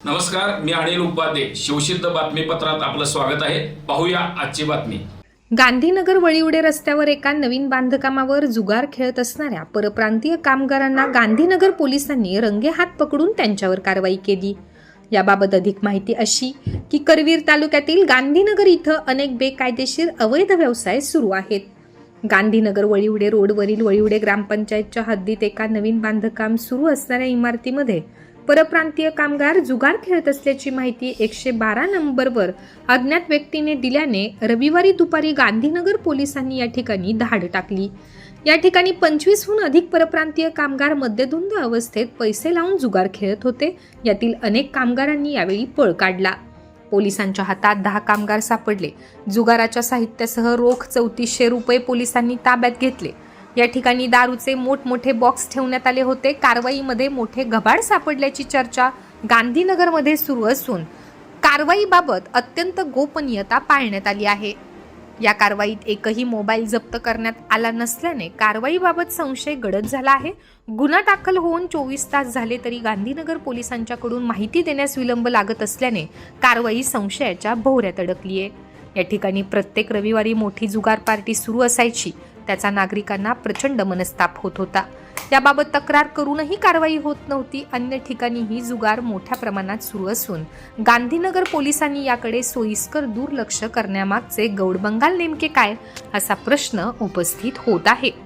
नमस्कार मी अनिल उपाध्ये. शिवसिद्ध बातमीपत्रात आपलं स्वागत आहे. पाहूया आजची बातमी. गांधीनगर वळीवडे रस्त्यावर एका नवीन बांधकामावर जुगार खेळत असणाऱ्या परप्रांतीय कामगारांना गांधीनगर पोलिसांनी रंगेहात पकडून त्यांच्यावर कारवाई केली. याबाबत अधिक माहिती अशी की करवीर तालुक्यातील गांधीनगर इथं अनेक बेकायदेशीर अवैध व्यवसाय सुरू आहेत. गांधीनगर वळीवडे रोडवरील वळीवडे ग्रामपंचायतच्या हद्दीत एका नवीन बांधकाम सुरू असणाऱ्या इमारतीमध्ये परप्रांतीय कामगार जुगार खेळत असल्याची माहिती एकशे बारा नंबरवर अज्ञात व्यक्तीने दिल्याने रविवारी दुपारी गांधीनगर पोलिसांनी या ठिकाणी धाड टाकली. या ठिकाणी पंचवीसहून अधिक परप्रांतीय कामगार मद्यधुंद अवस्थेत पैसे लावून जुगार खेळत होते. यातील अनेक कामगारांनी यावेळी पळ काढला. पोलिसांच्या हातात दहा कामगार सापडले. जुगाराच्या साहित्यासह रोख चौतीसशे रुपये पोलिसांनी ताब्यात घेतले. या ठिकाणी दारूचे मोठमोठे बॉक्स ठेवण्यात आले होते. कारवाईमध्ये मोठे गबाड सापडल्याची चर्चा गांधीनगरमध्ये सुरू असून कारवाईबाबत अत्यंत गोपनीयता पाळण्यात आली आहे. या कारवाईत एकही मोबाईल जप्त करण्यात आला नसल्याने कारवाईबाबत संशय गडद झाला आहे. गुन्हा दाखल होऊन चोवीस तास झाले तरी गांधीनगर पोलिसांच्याकडून माहिती देण्यास विलंब लागत असल्याने कारवाई संशयाच्या भोवऱ्यात अडकली आहे या ठिकाणी प्रत्येक रविवारी मोठी जुगार पार्टी सुरू असायची. त्याचा नागरिकांना प्रचंड मनस्ताप होत होता. याबाबत तक्रार करूनही कारवाई होत नव्हती. अन्य ठिकाणीही जुगार मोठ्या प्रमाणात सुरू असून गांधीनगर पोलिसांनी याकडे सोयीस्कर दुर्लक्ष करण्यामागचे गौडबंगाल नेमके काय? असा प्रश्न उपस्थित होत आहे.